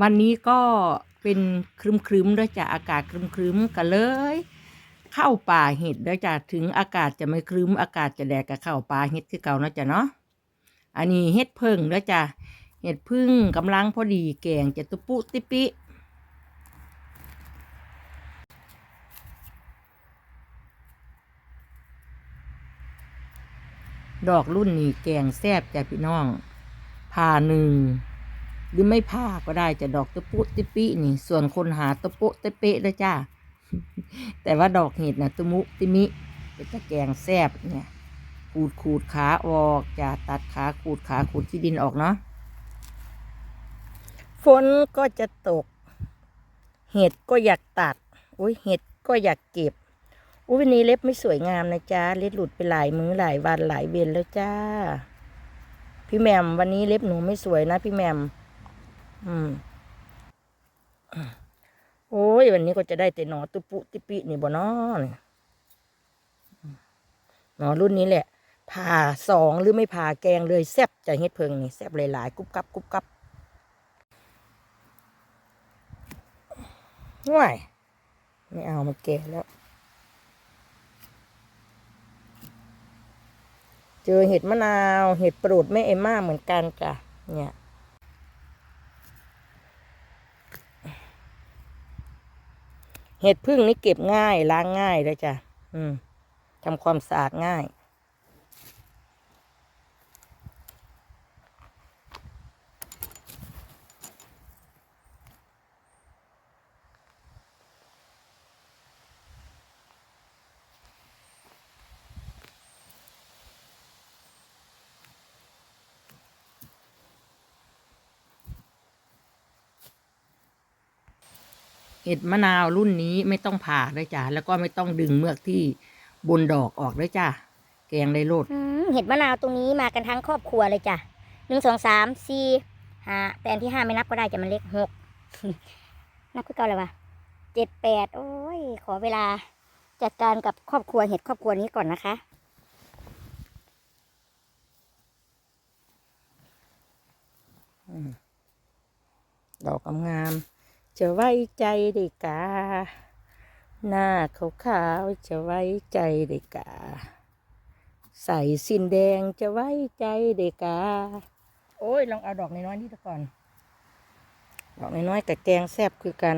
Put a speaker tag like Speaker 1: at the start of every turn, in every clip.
Speaker 1: วันนี้ก็เป็นครึมๆด้วยจ้ะอากาศครึมๆกันเลย เข้าป่าเห็ดด้วยจ้ะถึงอากาศจะไม่ครึ้มอากาศจะแดดกับเข้าป่าเห็ดคือเก่าเนาะจ้ะเนาะอันนี้เห็ดเพิ่งด้วยจ้ะเห็ดพึ่งกำลังพอดีแกงจะตุปุติปิดอกรุ่นนี้แกงแซบจ้ะพี่น้องผ่าหนึ่ง หรือไม่ผ่าก็ได้จะดอกตะปุติปินี่ ส่วนคนหาตะปุตะเปะเลยจ้า แต่ว่าดอกเห็ดนะตะมุติมิ เป็นตะแกงแซบเนี่ยขูดขูดขาออกจะตัดขาขูดขาขูดที่ดินออกเนาะฝนก็จะตก เห็ดก็อยากตัดอุ้ยเห็ดก็อยากเก็บอุ้ยวันนี้เล็บไม่สวยงามนะจ๊ะเล็บหลุดไปหลายมื้อหลายวันหลายเวนแล้วจ้า พี่แมมวันนี้เล็บหนูไม่สวยนะพี่แมม อืมโอ้ยวันนี้ก็จะได้แต่หนอตุปุติปินี่บ่นอนหนอรุ่นนี้แหละผ่าสองหรือไม่ผ่าแกงเลยแซบจะเฮ็ดเพิงนี่แซบหลายๆกรุบกรับกรุบกรับห่วยไม่เอามันแก่แล้ว เจอเห็ดมะนาว เห็ดปรูดแม่เอมม่าเหมือนกันจ้ะเนี่ย เห็ดพึ่งนี่เก็บง่ายล้างง่ายเลยจ้ะ อืมทำความสะอาดง่าย เห็ดมะนาวรุ่นนี้ไม่ต้องผ่าเลยจ้ะแล้วก็ไม่ต้องดึงเมือกที่บนดอกออกเลยจ้ะแกงได้โลด
Speaker 2: อืมเห็ดมะนาวตรงนี้มากันทั้งครอบครัวเลยจ้ะหนึ่งสองสามสี่ห้าแต่อันที่ห้าไม่นับก็ได้จะมันเล็กหกนับคือเก่าเลยวะเจ็ดแปดโอ้ย ขอเวลาจัดการกับครอบครัวเห็ดครอบครัวนี้ก่อนนะคะ
Speaker 1: ดอกงามๆ จะไว้ใจได้กา หน้าขาวๆจะไว้ใจได้กา ใส่สินแดงจะไว้ใจได้กา โอ้ย ลองเอาดอกน้อยๆนี่ก่อน ดอกน้อยๆกับแกงแซ่บคือกัน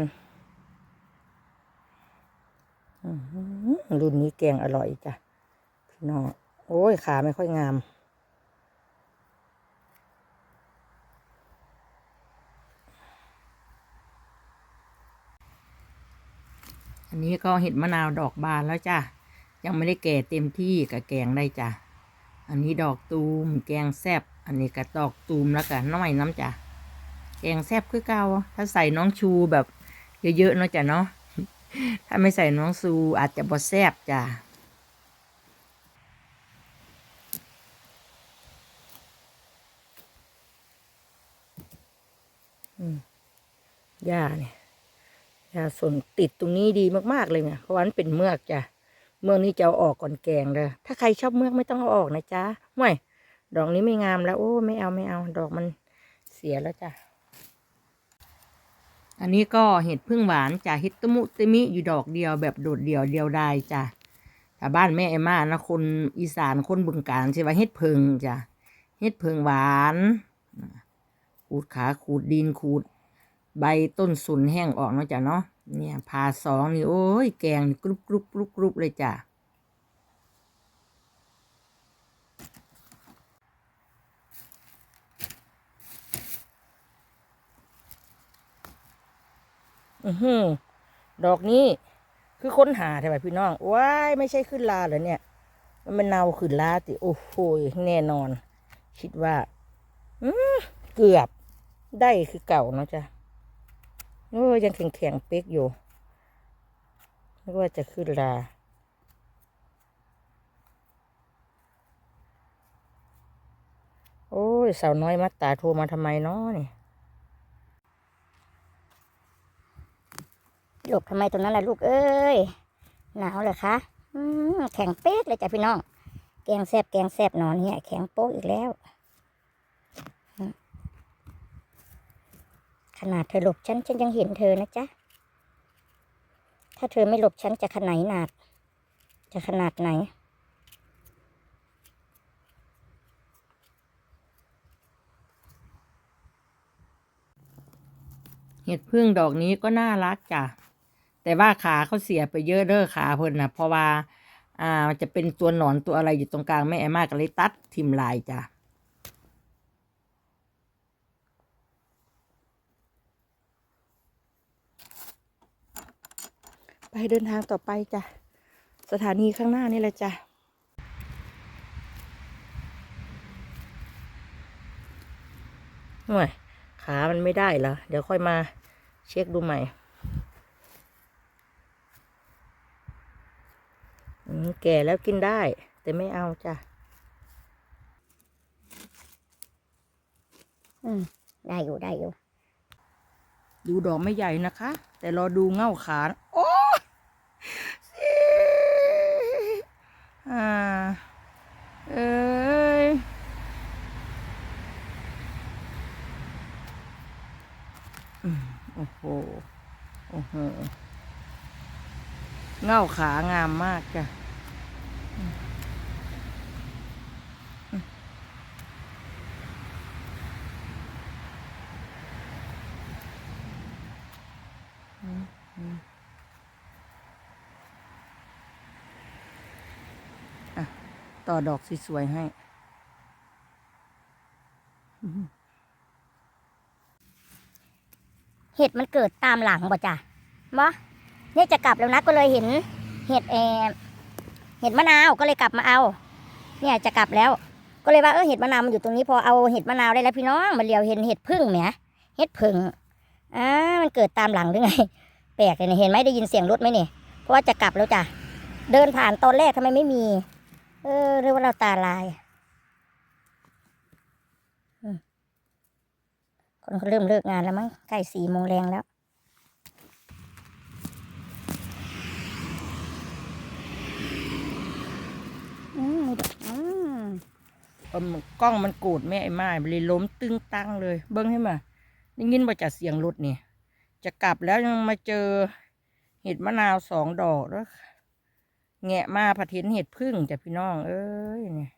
Speaker 1: รุ่นนี้แกงอร่อยจ้ะพี่น้องโอ้ย ขาไม่ค่อยงาม อันนี้ก็เห็ดมะนาวดอกบานแล้วจ้ะ ยังไม่ได้แก่เต็มที่กับแกงได้จ้ะ อันนี้ดอกตูมแกงแซบอันนี้ก็ดอกตูมแล้วก็น้อยน้ำจ้ะ แกงแซบคือเก่าถ้าใส่น้องชูแบบเยอะๆเนาะจ้ะเนาะ ถ้าไม่ใส่น้องซูอาจจะบ่แซบจ้ะหญ้าเนี่ย ยาสนติดตรงนี้ดีมากๆเลยเนี่ยเพราะว่ามันเป็นเมือกจ้ะเมือกนี้จะเอาออกก่อนแกงเลยถ้าใครชอบเมือกไม่ต้องเอาออกนะจ๊ะไม่ดอกนี้ไม่งามแล้ว โอ้ไม่เอาไม่เอา ดอกมันเสียแล้วจ้ะอันนี้ก็เห็ดพึ่งหวานจ้ะเห็ดตมุตมิอยู่ดอกเดียวแบบโดดเดี่ยวเดียวดายจ้ะถ้าบ้านแม่เอมมานะคนอีสานคนบึงการใช่ไหมเห็ดเพิงจ้ะเห็ดเพิงหวาน ขูดขาขูดดินขูด ใบต้นสุนแห้งออกเนาะจ้ะเนาะเนี่ยผ่าสองนี่โอ้ยแกงกรุบกรุบกรุบกรุบเลยจ้ะอือหือดอกนี้คือค้นหาใช่ไหมพี่น้อง ว้ายไม่ใช่ขึ้นลาเหรอเนี่ย มันเป็นเนาขึ้นลาติ โอ้โหแน่นอน คิดว่า อืมเกือบได้คือเก่าเนาะจ้ะ โอ้ยยังแข็งแข็งๆเป๊กอยู่ไม่ว่าจะขึ้นลาโอ้ยสาวน้อยมัดตาโทรมาทำไมเนาะนี่
Speaker 2: หลบทำไมตรงนั้นล่ะลูกเอ้ยหนาวเหรอคะแข็งเป๊กเลยจ้ะพี่น้อง แกงแซบแกงแซบนอนเนี่ยแข็งโป๊กอีกแล้วอืม ขนาดเธอหลบฉันฉันยังเห็นเธอนะจ๊ะ ถ้าเธอไม่หลบฉันจะขนาดหนาด จะขนาดไหน
Speaker 1: เห็ดพึ่งดอกนี้ก็น่ารักจ้ะ แต่ว่าขาเขาเสียไปเยอะเด้อขาเพิ่นนะเพราะว่า อ่าจะเป็นตัวหนอนตัวอะไรอยู่ตรงกลางแม่แอมมาก็เลยตัดทิมลายจ้ะ เดินทางต่อไปจ้ะ สถานีข้างหน้านี่แหละจ้ะห่วยขามันไม่ได้เหรอ เดี๋ยวค่อยมาเช็คดูใหม่อืมแก่แล้วกินได้ แต่ไม่เอาจ้ะ
Speaker 2: อืม ได้อยู่ได้อยู่
Speaker 1: ดูดอกไม่ใหญ่นะคะ แต่รอดูเง่าขานะโอ้สิอ่า เอ้ยอืมโอ้โห โอ้โห เง่าขางามมากจ้ะต่อดอกสวยๆให้
Speaker 2: เห็ดมันเกิดตามหลังบ่จ้ะมะเนี่ยจะกลับแล้วนะก็เลยเห็นเห็ดแอมเห็ดมะนาวก็เลยกลับมาเอา เนี่ยจะกลับแล้ว ก็เลยว่าเออเห็ดมะนาวมันอยู่ตรงนี้พอเอาเห็ดมะนาวได้แล้วพี่น้องมาเลียวเห็นเห็ดพึ่งเนี่ยเห็ดพึ่งอ่ามันเกิดตามหลังหรือไงแปลกเลยเนี่ยเห็นไหมได้ยินเสียงรถไหมเนี่ยเพราะว่าจะกลับแล้วจ้ะเดินผ่านตอนแรกทำไมไม่มี เออเรียกว่าเราตาลายคนเขาเริ่มเลิกงานแล้วมั้งใกล้สี่โมงแรงแล้ว อืมมีดอกอืม
Speaker 1: เอิ่ม กล้องมันโกูดแม่ไอ้ไม้มันเลยล้มตึงตั้งเลย เบิ้งให้มาได้ยินว่าจะเสียงรถนี่ จะกลับแล้วยังมาเจอเห็ดมะนาวสองดอกแล้วแงะมาผัดเห็นเห็ดพึ่งจ้ะพี่น้อง เอ้ยเนี่ย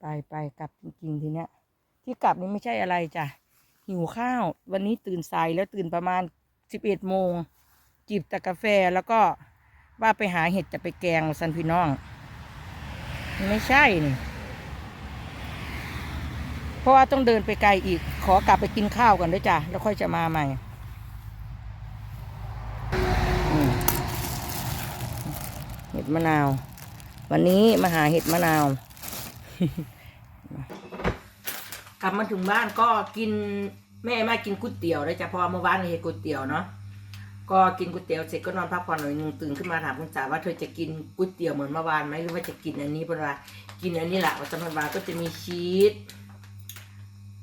Speaker 1: ไปไปกลับจริงๆทีเนี้ยที่กลับนี่ไม่ใช่อะไรจ้ะหิวข้าว วันนี้ตื่นสายแล้วตื่นประมาณสิบเอ็ดโมง จิบแต่กาแฟแล้วก็ว่าไปหาเห็ดจะไปแกงสันพี่น้อง ไม่ใช่นี่ เพราะว่าต้องเดินไปไกลอีก ขอกลับไปกินข้าวก่อนด้วยจ้ะ แล้วค่อยจะมาใหม่เห็ดมะนาว วันนี้มาหาเห็ดมะนาว กลับมาถึงบ้านก็กินแม่มากินก๋วยเตี๋ยวเลยจ้ะเพราะว่าเมื่อวานเห็ดก๋วยเตี๋ยวเนาะ ก็กินก๋วยเตี๋ยวเสร็จก็นอนพักผ่อนหน่อยหนึงตื่นขึ้นมาถามคุณจ๋าว่าเธอจะกินก๋วยเตี๋ยวเหมือนเมื่อวานไหมหรือว่าจะกินอันนี้เพราะว่ากินอันนี้แหละวัตถุบาก็จะมีชีส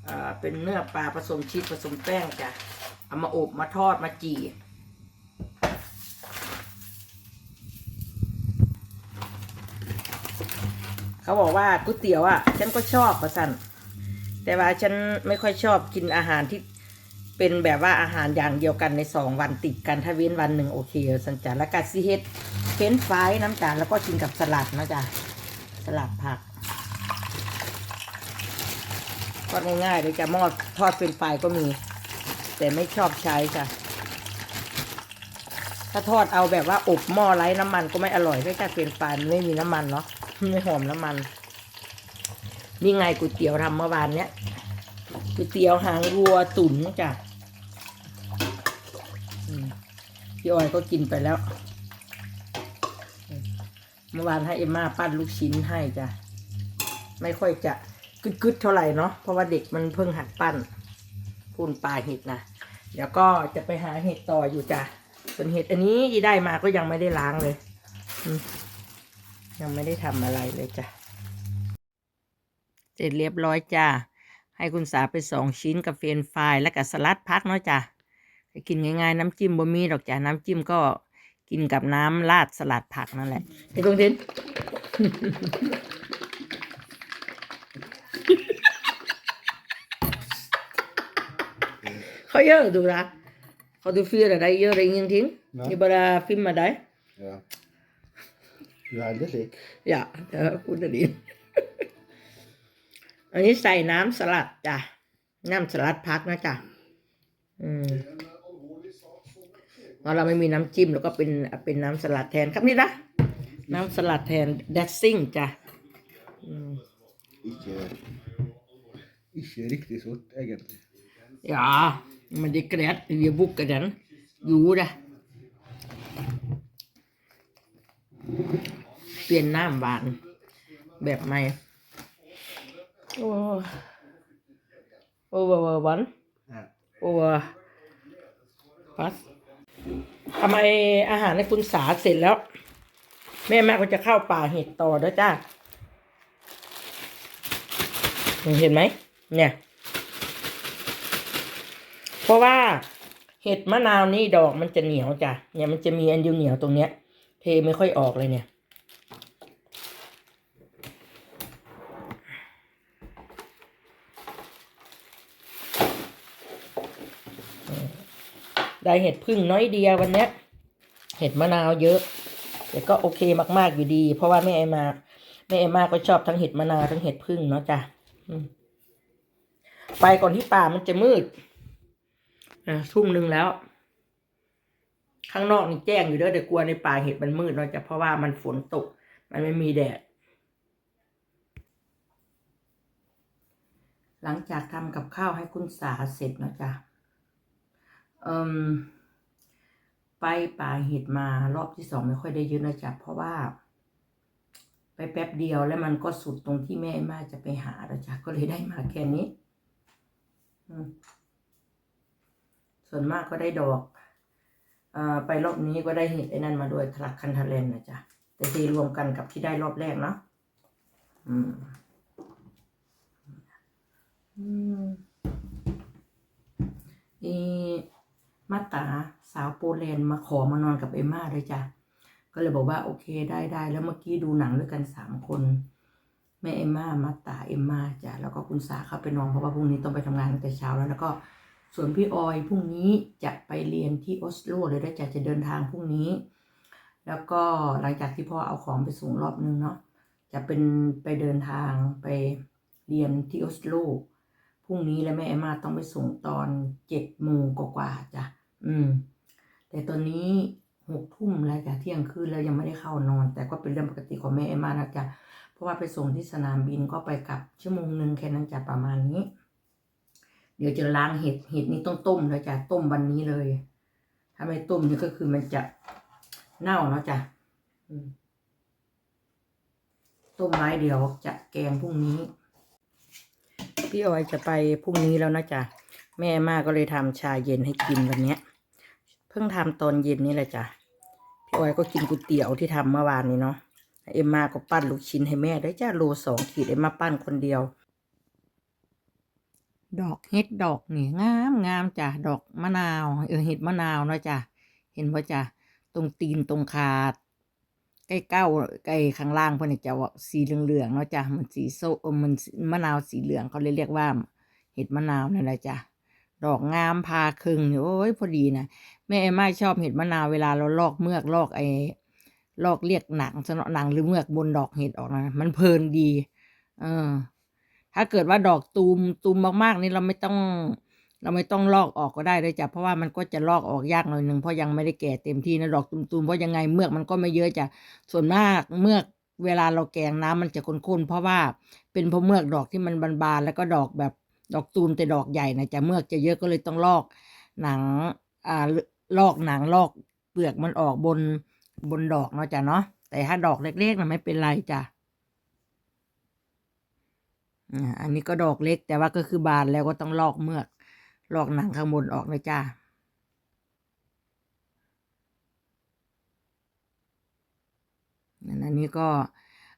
Speaker 1: เอ่อเป็นเนื้อปลาผสมชีสผสมแป้งจ้ะเอามาอบมาทอดมาจีเขาบอกว่าก๋วยเตี๋ยวอะฉันก็ชอบประสันแต่ว่าฉันไม่ค่อยชอบกินอาหารที่ เป็นแบบว่าอาหารอย่างเดียวกันในสองวันติดกันถ้าเว้นวันหนึ่งโอเคสันจาแล้วก็ซีเฮ็ดเฟนฟรายน้ำจานแล้วก็กินกับสลัดนะจ๊ะสลัดผักทอดง่ายๆเลยจ้ะหม้อทอดเป็นไฟรายก็มี แต่ไม่ชอบใช้จ้ะถ้าทอดเอาแบบว่าอบหม้อไร้น้ำมันก็ไม่อร่อยด้วยจ้ะเป็นไฟรายไม่มีน้ำมันเนาะไม่หอมน้ำมันนี่ไงก๋วยเตี๋ยวทำเมื่อวานเนี้ยก๋วยเตี๋ยวหางวัวตุ๋นจ้ะ อืม พี่ออยก็กินไปแล้วเมื่อวานให้เอ็มมาปั้นลูกชิ้นให้จ้ะไม่ค่อยจะกึดกึดๆเท่าไหร่เนาะเพราะว่าเด็กมันเพิ่งหัดปั้นพูนปลาเห็ดนะเดี๋ยวก็จะไปหาเห็ดต่ออยู่จ้ะส่วนเห็ดอันนี้ที่ได้มาก็ยังไม่ได้ล้างเลยยังไม่ได้ทำอะไรเลยจ้ะเสร็จเรียบร้อยจ้ะให้คุณสาไปสองชิ้นกับเฟรนฟรายและกับสลัดพักเนาะจ้ะ กินง่ายๆ น้ำจิ้มบะมีดอกจ้ะน้ำจิ้มก็กินกับน้ำราดสลัดผักนั่นแหละไอ้ตรงเทน Hva gjør du da? Har du fyret deg, gjør ingenting?
Speaker 3: Nei.
Speaker 1: Du bare filmer deg?
Speaker 3: Ja. Du er heldig slik.
Speaker 1: Ja, det er hodet din. อันนี้ใส่น้ำสลัดจ้ะ น้ำสลัดพักนะจ๊ะอืม เพราะเราไม่มีน้ำจิ้มแล้วก็เป็นเป็นน้ำสลัดแทนครับนี่นะน้ำสลัดแทน dressing จ้ะอืม
Speaker 3: Ikke, ikke riktig sort, egentlig.
Speaker 1: Ja, men det er greit. Vi booker den. Jo da. เปลี่ยนน้ำหวานแบบใหม่โอ้โอเวอร์วัน
Speaker 3: Ja.
Speaker 1: โอเวอร์พัส ทำไมอาหารในคุณสาเสร็จแล้ว แม่แม่ก็จะเข้าป่าเห็ดต่อแล้วจ้าเห็นไหมเนี่ย เพราะว่าเห็ดมะนาวนี่ดอกมันจะเหนียวจ้ะเนี่ยมันจะมีอันเดียวเหนียวตรงเนี้ย เทไม่ค่อยออกเลยเนี่ย ได้เห็ดพึ่งน้อยเดียววันนี้เห็ดมะนาวเยอะ แต่ก็โอเคมากๆอยู่ดี เพราะว่าแม่ไอมาแม่ไอมาก็ชอบทั้งเห็ดมะนาวทั้งเห็ดพึ่งเนาะจ้ะไปก่อนที่ป่ามันจะมืดอะทุ่มหนึ่งแล้ว ข้างนอกนี่แจ้งอยู่เด้อแต่กลัวในป่าเห็ดมันมืดเนาะจ้ะเพราะว่ามันฝนตก มันไม่มีแดดหลังจากทำกับข้าวให้คุณสาเสร็จเนาะจ้ะ ไปป่าเห็ดมารอบที่สองไม่ค่อยได้เยอะนะจ๊ะเพราะว่า ไปแป๊บเดียวแล้วมันก็สุดตรงที่แม่มาจะไปหาแล้วจ้ะก็เลยได้มาแค่นี้ส่วนมากก็ได้ดอกอไปรอบนี้ก็ได้เห็ดไอ้นั่นมาด้วยทลักคันทะเลนนะจ๊ะแต่ตีรวมกันกับที่ได้รอบแรกเนาะอืมอืมอี มาตาสาวโปแลนด์มาขอมานอนกับเอมม่าเลยจ้ะก็เลยบอกว่าโอเคได้ได้แล้วเมื่อกี้ดูหนังด้วยกันสามคนแม่เอมม่ามาตาเอมม่าจ้ะแล้วก็คุณสาเข้าไปนอนเพราะว่าพรุ่งนี้ต้องไปทำงานตั้งแต่เช้าแล้วแล้วก็ส่วนพี่ออยพรุ่งนี้จะไปเรียนที่ออสโลเลยด้วยจ้ะจะเดินทางพรุ่งนี้ แล้วก็หลังจากที่พ่อเอาของไปส่งรอบนึงเนาะจะเป็นไปเดินทางไปเรียนที่ออสโลพรุ่งนี้แล้วแม่เอมมาต้องไปส่งตอนเจ็ดโมงกว่าๆจ้ะ อืม แต่ตอนนี้หกทุ่มแล้วจ้ะเที่ยงคืนแล้วยังไม่ได้เข้านอน แต่ก็เป็นเรื่องปกติของแม่เอมมานะจ๊ะเพราะว่าไปส่งที่สนามบินก็ไปกลับชั่วโมงหนึ่งแค่นั้นจ้ะประมาณนี้ เดี๋ยวจะล้างเห็ดเห็ดนี่ต้องต้มแล้วจ้ะต้มวันนี้เลย ถ้าไม่ต้มนี่ก็คือมันจะเน่าแล้วจ้ะต้มไว้เดี๋ยวจะแกงพรุ่งนี้ พี่ออยจะไปพรุ่งนี้แล้วนะจ๊ะแม่มาก็เลยทำชาเย็นให้กินวันเนี้ย พิ่งทำตอนเย็นนี่แหละจ้ะพี่ออยก็กินก๋วยเตี๋ยวที่ทำเมื่อวานนี้เนาะเอ็มมาก็ปั้นลูกชิ้นให้แม่ได้จ้าโลสองขีดเอ็มมาปั้นคนเดียว ดอกเห็ดดอกนี่งามงามจ้ะดอกมะนาวเออเห็ดมะนาวเนาะจ้ะเห็นป่ะจ้ะตรงตีนตรงขาดใกล้เก้าใกล้ข้างล่างเพื่อนจะว่าสีเหลืองๆเนาะจ้ะมันสีโซเออมันมะนาวสีเหลืองเขาเลยเรียกว่า เห็ดมะนาวนั่นแหละจ้ะ ดอกงามพาครึ่งเนี่ยโอ้ยพอดีนะแม่ไม่ชอบเห็ดมะนาวเวลาเราลอกเมือกลอกไอ้ลอกเรียกหนังสนหนังหรือเมือกบนดอกเห็ดออกนะมันเพลินดี เออ ถ้าเกิดว่าดอกตูมตูมมากๆนี่เราไม่ต้อง เราไม่ต้องลอกออกก็ได้เลยจ้ะเพราะว่ามันก็จะลอกออกยากหน่อยหนึ่งเพราะยังไม่ได้แก่เต็มที่นะดอกตุมๆเพราะยังไงเมือกมันก็ไม่เยอะจ้ะส่วนมากเมือกเวลาเราแกงน้ำมันจะข้นๆเพราะว่าเป็นเพราะเมือกดอกที่มันบานๆแล้วก็ดอกแบบ ดอกตูมแต่ดอกใหญ่นะจะเมือกจะเยอะก็เลยต้องลอกหนังอ่าลอกหนังลอกเปลือกมันออกบนบนดอกเนาะจ้ะเนาะแต่ถ้าดอกเล็กๆนะไม่เป็นไรจ้ะอันนี้ก็ดอกเล็กแต่ว่าก็คือบานแล้วก็ต้องลอกเมือกลอกหนังข้างบนออกเลยจ้าอันนี้ก็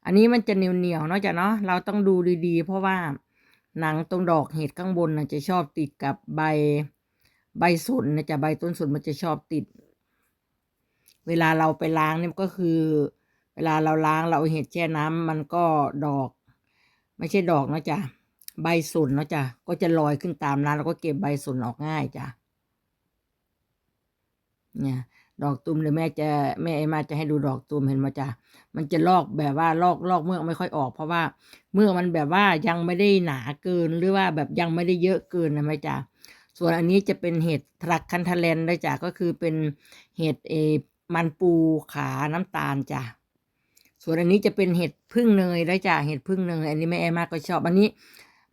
Speaker 1: อันนี้มันจะเหนียวๆเนาะจ้ะเนาะเราต้องดูดีๆ เพราะว่า หนังตรงดอกเห็ดข้างบนนะจะชอบติดกับใบใบสนนะจะใบต้นสนมันจะชอบติด เวลาเราไปล้างเนี่ยก็คือ เวลาเราล้างเราเอาเห็ดแช่น้ำมันก็ดอก ไม่ใช่ดอกนะจ้ะใบสนนะจ้ะก็จะลอยขึ้นตามน้ำแล้วก็เก็บใบสนออกง่ายจ้ะเนี่ย ดอกตูมเดี๋ยแม่จะแม่ไอ้มาจะให้ดูดอกตูมเห็นมาจ้ะมันจะลอกแบบว่าลอกลอกเมือกไม่ค่อยออก เพราะว่าเมือกมันแบบว่ายังไม่ได้หนาเกินหรือว่าแบบยังไม่ได้เยอะเกินนะแม่จ้ะส่วนอันนี้จะเป็นเห็ดทรักคันทะเลนได้จ้ะก็คือเป็นเห็ดเอมันปูขาน้ำตาลจ้ะส่วนอันนี้จะเป็นเห็ดพึ่งเนยได้จ้ะเห็ดพึ่งเนยอันนี้แม่ไอ้มาก็ชอบอันนี้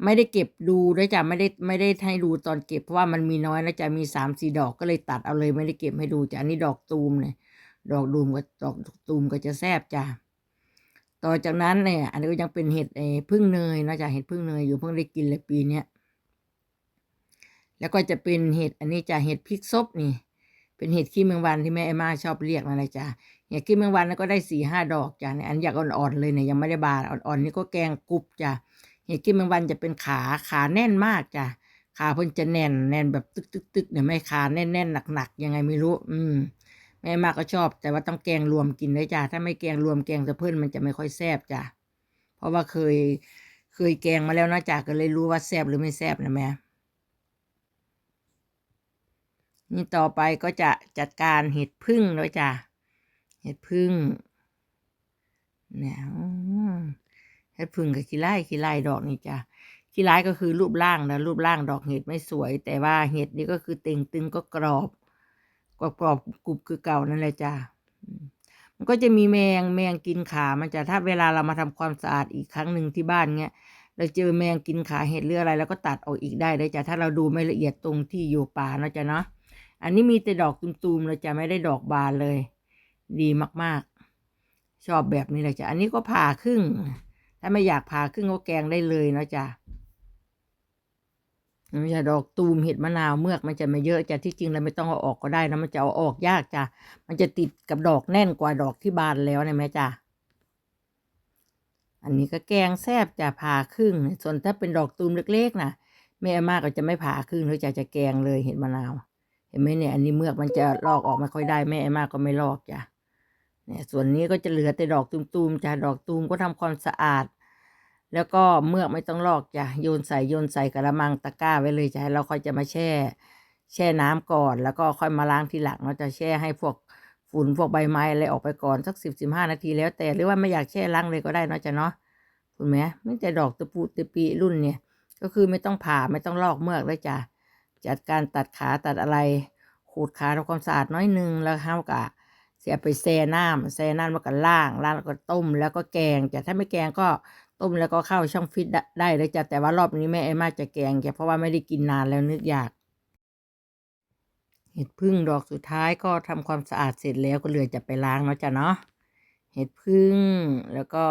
Speaker 1: ไม่ได้เก็บดูด้วยจ้ะไม่ได้ไม่ได้ให้ดูตอนเก็บเพราะว่ามันมีน้อยแล้ะมีสามสี่ดอกก็เลยตัดเอาเลยไม่ได้เก็บให้ดูจ้ะอันนี้ดอกตูมเนี่ยดอกดูมกับดอกตูมก็จะแซบจ้ะต่อจากนั้นเนี่ยอันนี้ก็ยังเป็นเห็ดเออพึ่งเนยนะจ๊ะเห็ดพึ่งเนยอยู่เพิ่งได้กินเลยปีเนี้ยแล้วก็จะเป็นเห็ดอันนี้จ้ะเห็ดพริกซบนี่ เป็นเห็ดขี้แมงวันที่แม่ไอ้มาชอบเรียกนั่นแหละจ้ะเห็ดขี้แมงวันนั้นก็ได้สี่ห้าดอกจ้ะเนี่ยอันอยากอ่อนๆเลยเนี่ยยังไม่ได้บานอ่อนๆนี่ก็แกงกรุบจ้ะ เห็ดกินแมงวันจะเป็นขาขาแน่นมากจ้ะขาเพิ่นจะแน่นแน่นแบบตึกตึกตึกเนี่ยไม่ขาแน่นแน่นหนักหนักๆยังไงไม่รู้ อืมแม่มากก็ชอบ แต่ว่าต้องแกงรวมกินด้วยจ้ะถ้าไม่แกงรวมแกงสะเพิ่นมันจะไม่ค่อยแซ่บจ้ะเพราะว่าเคย เคยแกงมาแล้วนะจ้ะก็เลยรู้ว่าแซ่บหรือไม่แซ่บนะแม่นี่ต่อไปก็จะจัดการเห็ดพึ่งด้วยจ้ะเห็ดพึ่งเนี่ย อืมเห็ดพึ่งกับขี้ไล่ขี้ไล่ดอกนี่จ้ะขี้ไล่ก็คือรูปร่างนะรูปร่างดอกเห็ดไม่สวย แต่ว่าเห็ดนี่ก็คือเต่งตึงก็กรอบกรอบกรอบกรุบคือเก่านั่นแหละจ้ะมันก็จะมีแมงแมงกินขามันจะถ้าเวลาเรามาทำความสะอาดอีกครั้งหนึ่งที่บ้านเงี้ยเราเจอแมงกินขาเห็ดหรืออะไรแล้วก็ตัดออกอีกได้เลยจ้ะถ้าเราดูไม่ละเอียดตรงที่อยู่ป่าเนาะจ๊ะเนาะอันนี้มีแต่ดอกตุมๆเลยจ้ะไม่ได้ดอกบานเลย ดีมากๆ ชอบแบบนี้เลยจ้ะอันนี้ก็ผ่าครึ่ง ถ้าไม่อยากผ่าครึ่งก็แกงได้เลยนะจ้ะม่ใช่ดอกตูมเห็ดมะนาวเมือกมันจะไม่เยอะจ้ะที่จริงเราไม่ต้องเอาออกก็ได้นะมันจะเอาออกยากจ้ะมันจะติดกับดอกแน่นกว่าดอกที่บานแล้วนะแม่จ้ะอันนี้ก็แกงแซบจะผ่าครึ่ง ส่วนถ้าเป็นดอกตูมเล็กๆนะแม่อาม่าก็จะไม่ผ่าครึ่งหรือจะจะแกงเลยเห็ดมะนาว เห็นไหมเนี่ย อันนี้เมือกมันจะลอกออกไม่ค่อยได้แม่อาม่าก็ไม่ลอกจ้ะเนี่ยส่วนนี้ก็จะเหลือแต่ดอกตูมๆจ้ะดอกตูมก็ทำความสะอาด แล้วก็เมือกไม่ต้องลอกจ้ะโยนใส่โยนใส่กระมังตะกร้าไว้เลยจ้ะเราค่อยจะมาแช่ แช่น้ำก่อน แล้วก็ค่อยมาล้างทีหลังเราจะแช่ให้พวกฝุ่นพวกใบไม้อะไรออกไปก่อนสักสิบสิบห้านาทีแล้วแต่หรือว่าไม่อยากแช่ล้างเลยก็ได้เนาะจ้ะเนาะคุณแม่ไม่แต่ดอกตะปูตะปีรุ่นเนี่ย ก็คือไม่ต้องผ่าไม่ต้องลอกเมือกเลยจ้ะจัดการตัดขาตัดอะไรขูดขาทำความสะอาดน้อยหนึงแล้วห้ากะ สียไปแช่น้ำแช่น้ำแล้วก็ล่างล่างแล้วก็ต้มแล้วก็แกงแต่ถ้าไม่แกงก็ต้มแล้วก็เข้าช่องฟิตได้เลยจ้ะแต่ว่ารอบนี้แม่ไอ้มาจะแกงแกเพราะว่าไม่ได้กินนานแล้วนึกอยาก เห็ดพึ่งดอกสุดท้ายก็ทำความสะอาดเสร็จแล้วก็เหลือจะไปล้างเนาะจ้ะเนาะเห็ดพึ่งแล้วก็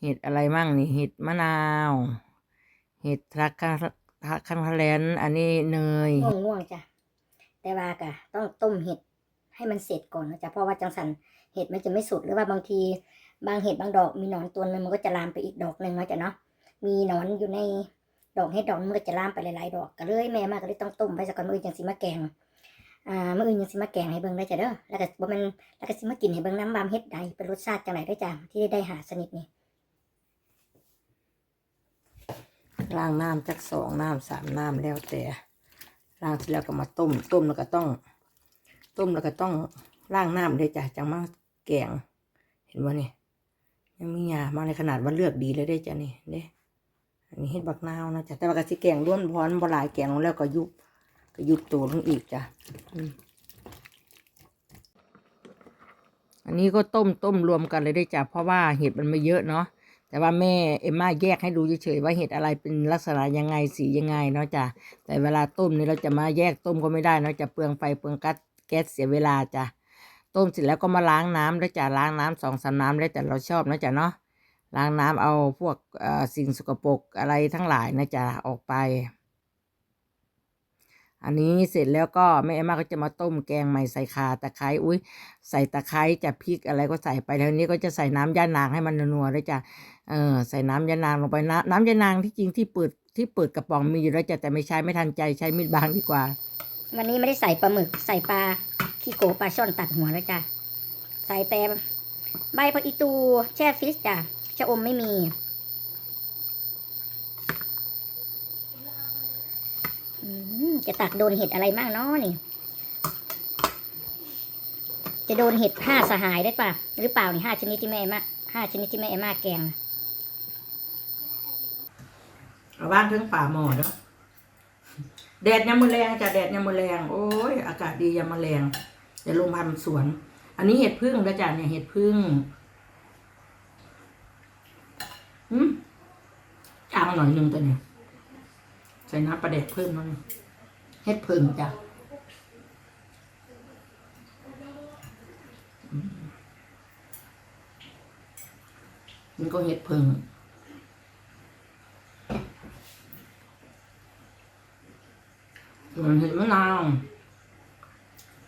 Speaker 1: เห็ดอะไรมั่งนี่เห็ดมะนาว เห็ดทรักคันคันทะเลนอันนี้เนย
Speaker 2: ง่วงจ้ะแต่ว่ากะต้องต้มเห็ด ให้มันเสร็จก่อนนะจ๊ะเพราะว่าจังสันเห็ดมันจะไม่สุดหรือว่าบางที บางเห็ดบางดอกมีหนอนตัวนึงมันก็จะลามไปอีกดอกหนึ่งนะจ๊ะเนาะมีหนอนอยู่ในดอกเห็ดดอกนึงมันก็จะลามไปหลายๆดอกก็เลยแม่มากก็เลยต้องต้มไว้สักก่อนมื้ออื่นจังสิมาแกงอ่ามื้ออื่นจังสิมาแกงให้เบิ่งได้จ้ะเด้อแล้วก็บ่ม่นแล้วก็สิมากินให้เบิ่งน้ำบามเห็ดใดเป็นรสชาติจังไดได้จ้ะที่ได้หาสนิทนี่
Speaker 1: ล้างน้ำจักสองน้ำสามน้ำแล้วแต่ล้างเสร็จแล้วก็มาต้ม ต้มแล้วก็ต้อง ต้มแล้วก็ต้องล้างน้ำเลยจ้ะจังมาแกง เห็นว่านี่ยังมีหยามาในขนาดว่าเลือกดีเลยได้จ้ะนี่เด้อันนี้เฮ็ดบักนาวนะจ้ะแต่ว่ากะสิแกงร่วนพร้อนบ่หลายแกงลงแล้วก็ยุบก็ยุบตัวลงอีกจ้ะอันนี้ก็ต้มต้มรวมกันเลยได้จ้ะเพราะว่าเห็ดมันไม่เยอะเนาะแต่ว่าแม่เอ็มม่าแยกให้ดูเฉยๆว่าเห็ดอะไรเป็นลักษณะยังไงสียังไงเนาะจ้ะแต่เวลาต้มนี่เราจะมาแยกต้มก็ไม่ได้เนาะจะเปลืองไฟเปลืองกัสแก๊สเสียเวลาจ้ะต้มเสร็จแล้วก็มาล้างน้ำแล้วจ้ะล้างน้ำสองสามน้ำแล้วแต่เราชอบนะจ้ะเนาะล้างน้ำเอาพวกสิ่งสกปรกอะไรทั้งหลายนะจ้ะออกไป อันนี้เสร็จแล้วก็แม่เอ็มมาก็จะมาต้มแกงใหม่ใส่ขาตะไคร้อุ้ยใส่ตะไคร้จะพริกอะไรก็ใส่ไปแล้วนี้ก็จะใส่น้ำย่านางให้มันนัวๆด้วยจ้ะเออใส่น้ำยานางลงไปน้ำน้ำยานางที่จริงที่เปิดที่เปิดกระป๋องมีอยู่แล้วจ้ะแต่ไม่ใช้ไม่ทันใจใช้มีดบางดีกว่า
Speaker 2: วันนี้ไม่ได้ใส่ปลาหมึกใส่ปลาขี้โกปลาช่อนตัดหัวแล้วจ้ะใส่แต่ใบผักอีตูแช่ฟิสจ้ะชะอมไม่มี จะตักโดนเห็ดอะไรมากเนาะนี่ จะโดนเห็ดห้าสหายได้ป่ะหรือเปล่านี่ห้าชนิดที่แม่มาห้าชนิดที่แม่มาแกง
Speaker 1: เอาบ้านถึงป่าหมอเนาะ แดดยามมือแรงจ้ะแดดยามมือแรงโอ้ยอากาศดียามมือแรงเดี๋ยวลงพันสวน อันนี้เห็ดพึ่งนะจ๊ะเนี่ยเห็ดพึ่งอืมจางหน่อยหนึงตัวเนี่ยใส่น้ำปลาแดกเพิ่มหน่อยเห็ดพึ่งจ้ะอืมมันก็เห็ดพึ่ง ส่วนเห็ดมะนาว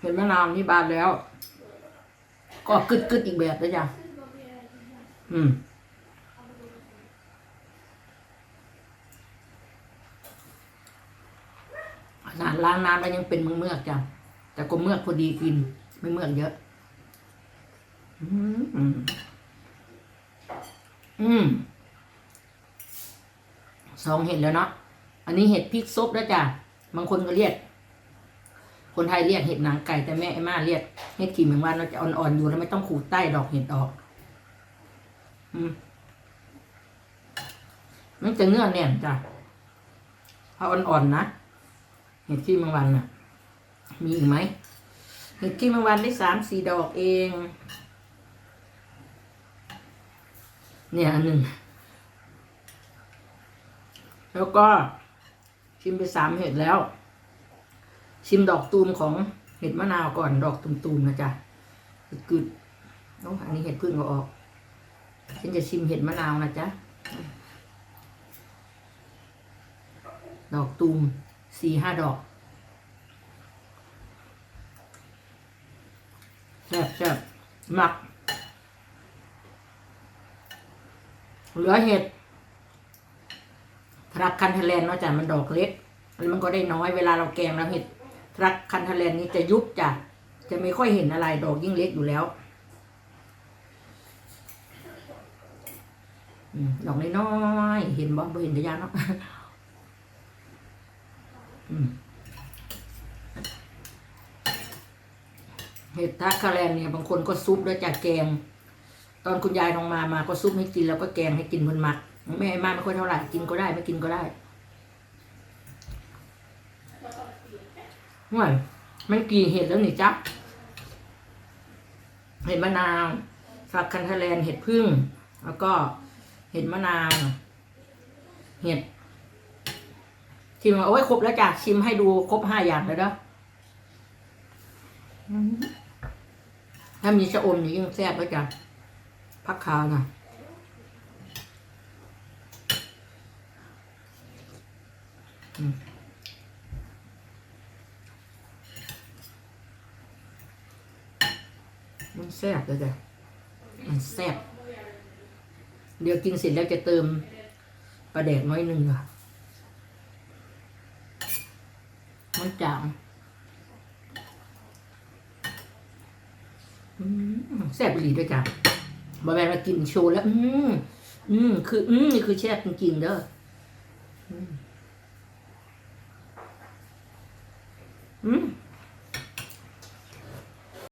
Speaker 1: เห็ดมะนาวนี่บานแล้ว ก็กึดกึดๆอีกแบบเลยจ้ะอืมนาดล้างน้ำแล้วยังเป็นมือเมือกจ้ะแต่ก็เมือกพอดีกิน ไม่เมือกเยอะ อืมอืมอืมสองเห็ดแล้วเนาะอันนี้เห็ดพริกซุปแล้วจ้ะ บางคนก็เรียก คนไทยเรียกเห็ดหนังไก่แต่แม่ไอ้มาเรียกเห็ดขี่แมงวันเราจะอ่อนๆอยู่แล้วไม่ต้องขูดใต้ดอกเห็ดออก อืมมันจะเนื้อแน่นจ้ะเอาอ่อนๆนะเห็ดขี้แมงวันน่ะ มีอีกไหมเห็ดขี้แมงวันได้สามสี่ดอกเอง เนี่ยอันหนึ่งแล้วก็ ชิมไปสามเห็ดแล้ว ชิมดอกตูมของเห็ดมะนาวก่อนดอกตูมๆนะจ๊ะกึดๆน้อันนี้เห็ดพึ่งก็ออก ฉันจะชิมเห็ดมะนาวนะจ๊ะ ดอกตูมสี่ห้าดอกแซ่บแซ่บหมัก เหลือเห็ด รักคันทะเลนเนาะจ้ะมันดอกเล็กแล้วมันก็ได้น้อยเวลาเราแกงแล้วเห็ดทรักคันทะเลนนี้จะยุบจ้ะจะไม่ค่อยเห็นอะไรดอกยิ่งเล็กอยู่แล้วดอกน้อยๆเห็นบ่บ่เห็นระยะเนาะเห็ดทักคาแลนเนี่ยบางคนก็ซุปแล้วจะแกง ตอนคุณยายลงมามาก็ซุปให้กินแล้วก็แกงให้กินบนหมัก แม่มาไม่ค่อยเท่าไหร่กินก็ได้ไม่กินก็ได้ห่วยมันกี่เห็ดแล้วนี่จ๊ะเห็ดมะนาวฝักคันทะแลนเห็ดพึ่ง แล้วก็เห็ดมะนาวเห็ดชิมเอาไว้ครบแล้วจ้ะชิมให้ดูครบห้าอย่างเลยเด้อถ้ามีชะอมนี่ยิ่งแซ่บแล้วจ้ะพักขาวนะอื มันแซ่บเลยจ้ะมันแซ่บ เดี๋ยวกินเสร็จแล้วจะเติมปลาแดกน้อยหนึ่งค่ะมันจางแซ่บหลีด้วยจ้ะบะแบนมากินโชว์แล้ว อืมอืมคือ อืมนี่คือแซ่บจริงๆเด้อ